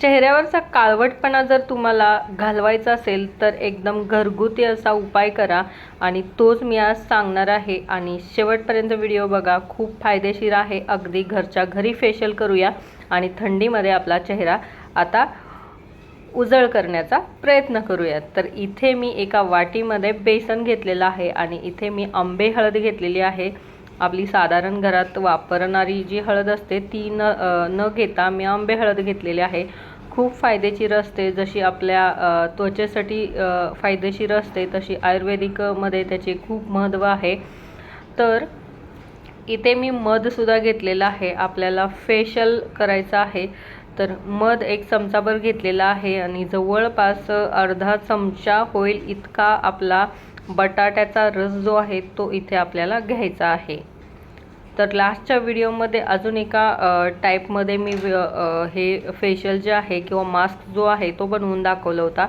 चेहऱ्यावरचा काळवटपणा जर तुम्हाला घालवायचा असेल तर एकदम घरगुती असा उपाय करा आणि तोच मी आज सांगणार आहे आणि शेवटपर्यंत व्हिडिओ बघा. खूप फायदेशीर आहे. अगदी घरच्या घरी फेशियल करूया आणि थंडीमध्ये आपला चेहरा आता उजळ करण्याचा प्रयत्न करूयात. तर इथे मी एका वाटीमध्ये बेसन घेतलेलं आहे आणि इथे मी आंबे हळद घेतलेली आहे. आपली साधारण घरात वापरणारी जी हळद असते ती न न घेता मी आंबे हळद घेतलेली आहे. खूप फायदेशीर असते. जशी आपल्या त्वचेसाठी फायदेशीर असते तशी आयुर्वेदिकमध्ये त्याचे खूप महत्त्व आहे. तर इथे मी मधसुद्धा घेतलेलं आहे. आपल्याला फेशल करायचं आहे. तर मध एक चमचाभर घेतलेला आहे आणि जवळपास अर्धा चमचा होईल इतका आपला बटाट्याचा रस जो आहे तो इथे आपल्याला घ्यायचा आहे. तर लास्टच्या व्हिडिओमध्ये अजून एका टाईपमध्ये मी हे फेशियल जे आहे किंवा मास्क जो आहे तो बनवून दाखवला होता.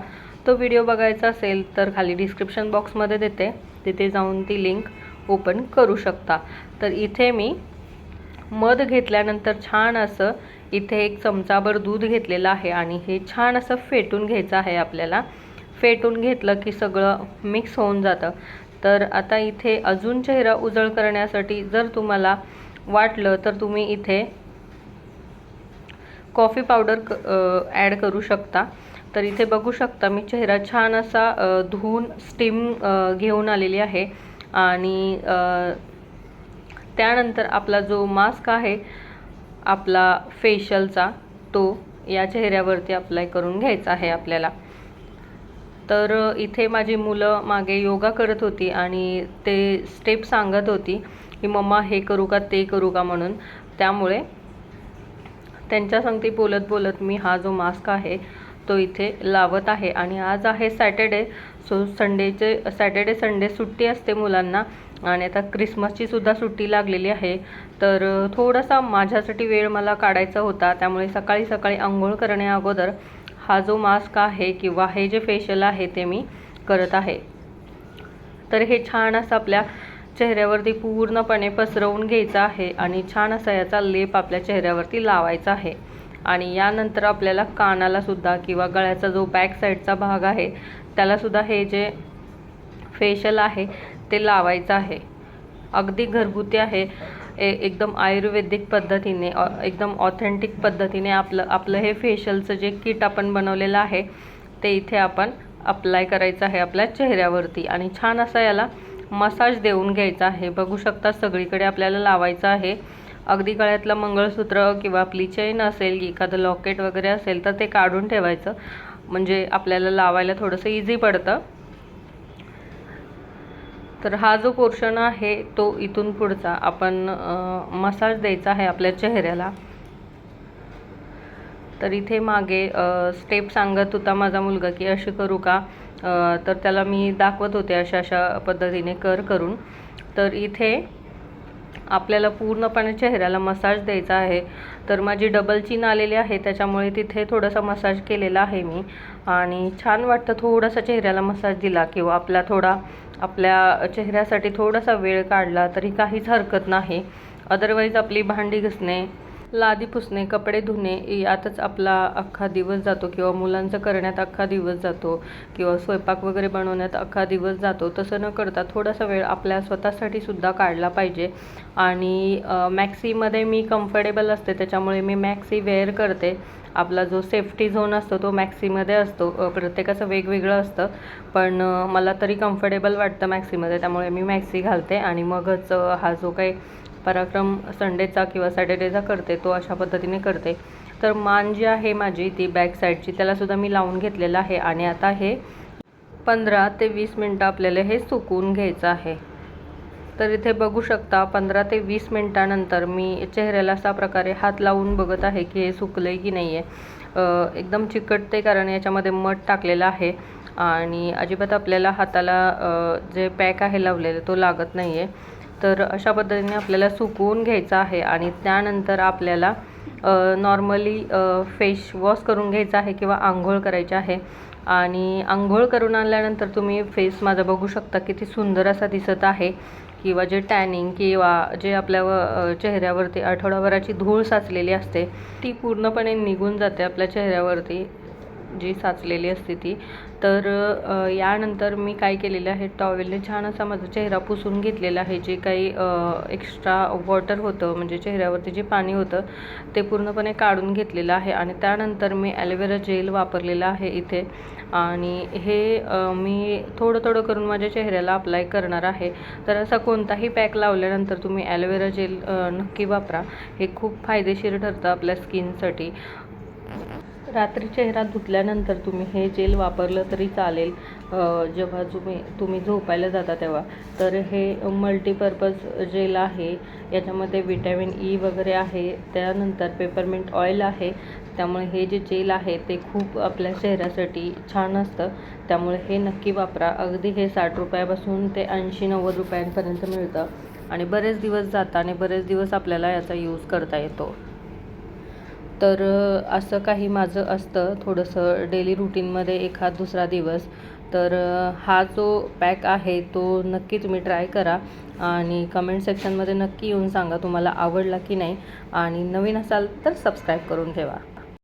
तो व्हिडिओ बघायचा असेल तर खाली डिस्क्रिप्शन बॉक्समध्ये देते. तिथे जाऊन ती लिंक ओपन करू शकता. तर इथे मी मध घेतल्यानंतर छान असं इथे एक चमचाभर दूध घेतलेलं आहे आणि हे छान असं फेटून घ्यायचं आहे आपल्याला. फेटून घेतलं की सगळं मिक्स होऊन जातं. तर आता इथे अजून चेहरा उजळ करण्यासाठी जर तुम्हाला वाटलं तर तुम्ही इथे कॉफी पावडर क ॲड करू शकता. तर इथे बघू शकता मी चेहरा छान असा धुवून स्टीम घेऊन आलेली आहे. आणि त्यानंतर आपला जो मास्क आहे आपला फेशियलचा तो या चेहऱ्यावरती अप्लाय करून घ्यायचा आहे आपल्याला. तर इथे माझी मुलं मागे योगा करत होती आणि ते स्टेप सांगत होती की मम्मा हे करू का ते करू का? म्हणून. त्यामुळे त्यांच्या संगती बोलत बोलत मी हा जो मास्क आहे तो इथे लावत आहे. आणि आज आहे सॅटर्डे सो संडेचे सॅटर्डे संडे सुट्टी असते मुलांना आणि आता क्रिसमसची सुद्धा सुट्टी लागलेली आहे. तर थोडासा माझ्यासाठी वेळ मला काढायचा होता. त्यामुळे सकाळी सकाळी आंघोळ करण्या अगोदर हा जो मास्क आहे किंवा हे जे फेशियल आहे ते मी करत आहे. तर हे छान असं आपल्या चेहऱ्यावरती पूर्णपणे पसरवून घ्यायचं आहे आणि छान असा याचा लेप आपल्या चेहऱ्यावरती लावायचा आहे. आणि यानंतर आपल्याला कानाला सुद्धा किंवा गळ्याचा जो बॅक साईडचा भाग आहे त्याला सुद्धा हे जे फेशियल आहे ते लावायचं आहे. अगदी घरगुती आहे. ए एकदम आयुर्वेदिक पद्धतीने ऑ एकदम ऑथेंटिक पद्धतीने आपलं आपलं हे फेशियलचं जे किट आपण बनवलेलं आहे ते इथे आपण अप्लाय करायचं आहे आपल्या चेहऱ्यावरती. आणि छान असा याला मसाज देऊन घ्यायचा आहे. बघू शकता सगळीकडे आपल्याला लावायचं आहे. अगदी गळ्यातलं मंगळसूत्र किंवा आपली चेन असेल एखादं लॉकेट वगैरे असेल तर ते काढून ठेवायचं. म्हणजे आपल्याला लावायला थोडंसं इझी पडतं. तर हा जो पोर्शन आहे तो इथून पुढचा. आपण मसाज द्यायचा आहे आपल्या चेहऱ्याला. तर इथे मागे स्टेप सांगत होता माझा मुलगा की अशी करू का? तर त्याला मी दाखवत होते अशा अशा पद्धतीने कर करून. तर इथे आपल्याला पूर्णपणे चेहऱ्याला मसाज द्यायचा आहे. तर माझी डबल चीन आलेली आहे त्याच्यामुळे तिथे थोडासा मसाज केलेला आहे मी. आणि छान वाटतं थोडासा चेहऱ्याला मसाज दिला किंवा आपला थोडा आपल्या चेहऱ्यासाठी थोडासा वेळ काढला तरी काहीच हरकत नाही. अदरवाईज आपली भांडी घसणे लादी पुसणे कपडे धुणे यातच आपला अख्खा दिवस जातो किंवा मुलांचं करण्यात अख्खा दिवस जातो किंवा स्वयंपाक वगैरे बनवण्यात अख्खा दिवस जातो तसं न करता थोडासा वेळ आपल्या स्वतःसाठी सुद्धा काढला पाहिजे. आणि मॅक्सीमध्ये मी कम्फर्टेबल असते त्याच्यामुळे मी मॅक्सी वेअर करते. आपला जो सेफ्टी झोन असतो तो मॅक्सीमध्ये असतो. प्रत्येकाचं वेगवेगळं असतं पण मला तरी कम्फर्टेबल वाटतं मॅक्सीमध्ये त्यामुळे मी मॅक्सी घालते आणि मगच हा जो काही पराक्रम संडेचा किंवा सॅटर्डेचा करते तो अशा पद्धतीने करते. तर मान जी आहे माझी ती बॅक साईडची त्यालासुद्धा मी लावून घेतलेलं आहे आणि आता हे पंधरा ते वीस मिनटं आपल्याला हे सुकून घ्यायचं आहे. तर इथे बघू शकता पंधरा ते वीस मिनटानंतर मी चेहऱ्याला अशा प्रकारे हात लावून बघत आहे की हे सुकलं आहे की नाही आहे एकदम चिकटते कारण याच्यामध्ये मध टाकलेलं आहे आणि अजिबात आपल्याला हाताला जे पॅक आहे लावलेलं तो लागत नाही आहे तर अशा पद्धतीने आपल्याला सुकवून घ्यायचं आहे आणि त्यानंतर आपल्याला नॉर्मली फेस वॉश करून घ्यायचा आहे किंवा आंघोळ करायची आहे. आणि आंघोळ करून आणल्यानंतर तुम्ही फेस माझा बघू शकता किती सुंदर असा दिसत आहे. किंवा जे टॅनिंग किंवा जे आपल्या व- चेहऱ्यावरती आठवडाभराची धूळ साचलेली असते ती पूर्णपणे निघून जाते आपल्या चेहऱ्यावरती. जी साचलेली असते ती. तर यानंतर मी काय केलेलं आहे टॉवेलने छान असा माझा चेहरा पुसून घेतलेला आहे. जे काही एक्स्ट्रा वॉटर होतं म्हणजे चेहऱ्यावरती जे पाणी होतं ते पूर्णपणे काढून घेतलेलं आहे. आणि त्यानंतर मी ॲलोवेरा जेल वापरलेलं आहे इथे. आणि हे मी थोडं थोडं करून माझ्या चेहऱ्याला अप्लाय करणार आहे. तर असा कोणताही पॅक लावल्यानंतर तुम्ही ॲलोवेरा जेल नक्की वापरा. हे खूप फायदेशीर ठरतं आपल्या स्किनसाठी रात्री चेहरा धुतल्यानंतर तुम्ही हे जेल वापरलं तरी चालेल. जेव्हा तुम्ही तुम्ही झोपायला जाता तेव्हा. तर हे मल्टीपर्पज जेल आहे. याच्यामध्ये विटॅमिन ई e वगैरे आहे. त्यानंतर पेपरमिंट ऑइल आहे. त्यामुळे हे जे जेल आहे ते खूप आपल्या चेहऱ्यासाठी छान असतं. त्यामुळे हे नक्की वापरा. अगदी हे साठ रुपयापासून ते ऐंशी नव्वद रुपयांपर्यंत मिळतं. आणि बरेच दिवस जातं आणि बरेच दिवस आपल्याला याचा यूज करता येतो. तर असं काही माझं असतं थोडंसं डेली रुटीनमध्ये एखाद दुसरा दिवस. तर हा जो पॅक आहे तो नक्की तुम्ही ट्राय करा आणि कमेंट सेक्शनमध्ये नक्की येऊन सांगा तुम्हाला आवडला की नाही. आणि नवीन असाल तर सबस्क्राईब करून ठेवा.